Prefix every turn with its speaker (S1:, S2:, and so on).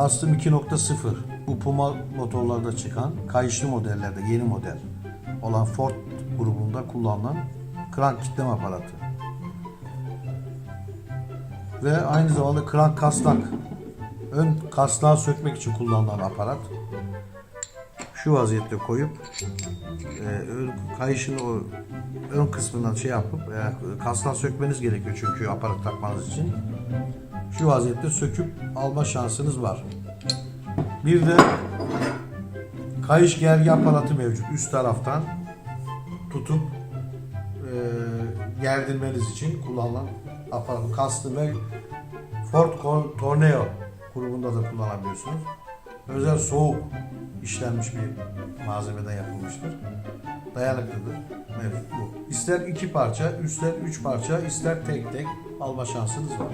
S1: Custom 2.0 bu Puma motorlarda çıkan kayışlı modellerde yeni model olan Ford grubunda kullanılan krank kitleme aparatı. Ve aynı zamanda krank kasnak ön kasnağı sökmek için kullanılan aparat. Şu vaziyette koyup e, ön, kayışın o ön kısmından şey yapıp e, kasnağı sökmeniz gerekiyor çünkü aparat takmanız için. Şu vaziyette söküp alma şansınız var. Bir de kayış gergi aparatı mevcut üst taraftan tutup e, gerdirmeniz için kullanılan aparat. Custom ve Ford Tornado grubunda da kullanabiliyorsunuz. Özel soğuk işlenmiş bir malzemeden yapılmıştır. Dayanıklıdır. Mevcut bu. İster iki parça, ister üç parça, ister tek tek alma şansınız var.